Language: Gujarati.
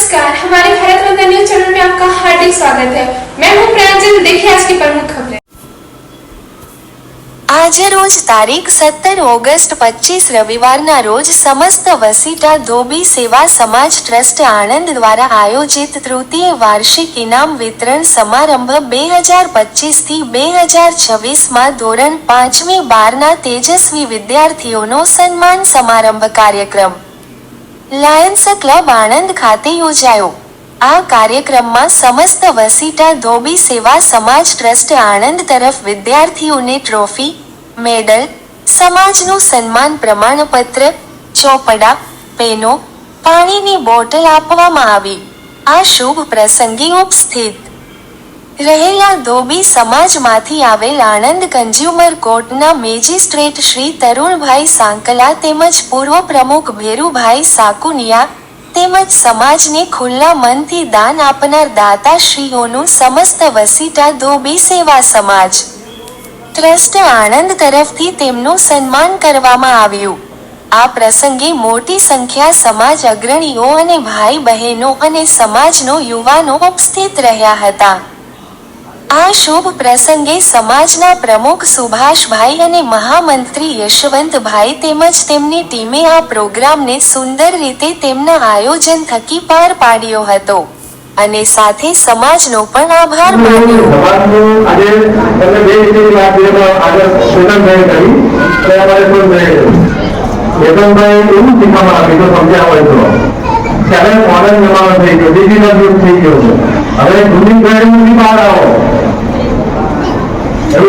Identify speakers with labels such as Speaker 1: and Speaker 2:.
Speaker 1: नमस्कार हमारे भारत रत्न न्यूज चैनल में आपका हार्दिक स्वागत है मैं हूं प्रांजल देखिए आज की प्रमुख खबरें
Speaker 2: આજે રોજ તારીખ સત્તર ઓગસ્ટ પચીસ રવિવારના રોજ સમસ્ત વસીટા ધોબી સેવા સમાજ ટ્રસ્ટ આણંદ દ્વારા આયોજિત તૃતીય વાર્ષિક ઇનામ વિતરણ સમારંભ બે હજાર પચીસથી બે હજાર છવ્વીસમાં ધોરણ પાંચમી બારના તેજસ્વી વિદ્યાર્થીઓનો સન્માન સમારંભ કાર્યક્રમ લાયન્સ ક્લબ આણંદ ખાતે યોજાયો. આ કાર્યક્રમમાં સમસ્ત વસીટા ધોબી સેવા સમાજ ટ્રસ્ટ આણંદ તરફ વિદ્યાર્થીઓને ટ્રોફી, મેડલ, સમાજનું સન્માન પ્રમાણપત્ર, ચોપડા, પેનો, પાણીની બોટલ આપવામાં આવી. આ શુભ પ્રસંગે ઉપસ્થિત રહેલા ધોબી સમાજમાંથી આવેલ આણંદ કન્ઝ્યુમર કોર્ટના મેજિસ્ટ્રેટ શ્રી તરુણભાઈ સાંકલા તેમજ પૂર્વ પ્રમુખ ભેરુભાઈ સાકુનિયા તેમજ સમાજને ખુલ્લા મનથી દાન આપનાર દાતાશ્રીઓનું સમસ્ત વસીટા ધોબી સેવા સમાજ. ટ્રસ્ટ આણંદ તરફથી તેમનું સન્માન કરવામાં આવ્યું. આ પ્રસંગે મોટી સંખ્યા સમાજ અગ્રણીઓ અને ભાઈ બહેનો અને સમાજનો યુવાનો ઉપસ્થિત રહ્યા હતા. આ શુભ પ્રસંગે સમાજના પ્રમુખ સુભાષભાઈ અને મહામંત્રી યશવંતભાઈ તેમજ તેમની ટીમે આ પ્રોગ્રામને સુંદર રીતે તેમના આયોજન થકી પાર પાડ્યો હતો. અને સાથે સમાજનો પણ આભાર માન્યો.
Speaker 3: ત્યારે હવે મોડર્ન જમાનો થઈ ગયો ડિજિટલ યુગ થઈ ગયો હવે જૂની પેઢીમાંથી બહાર આવો.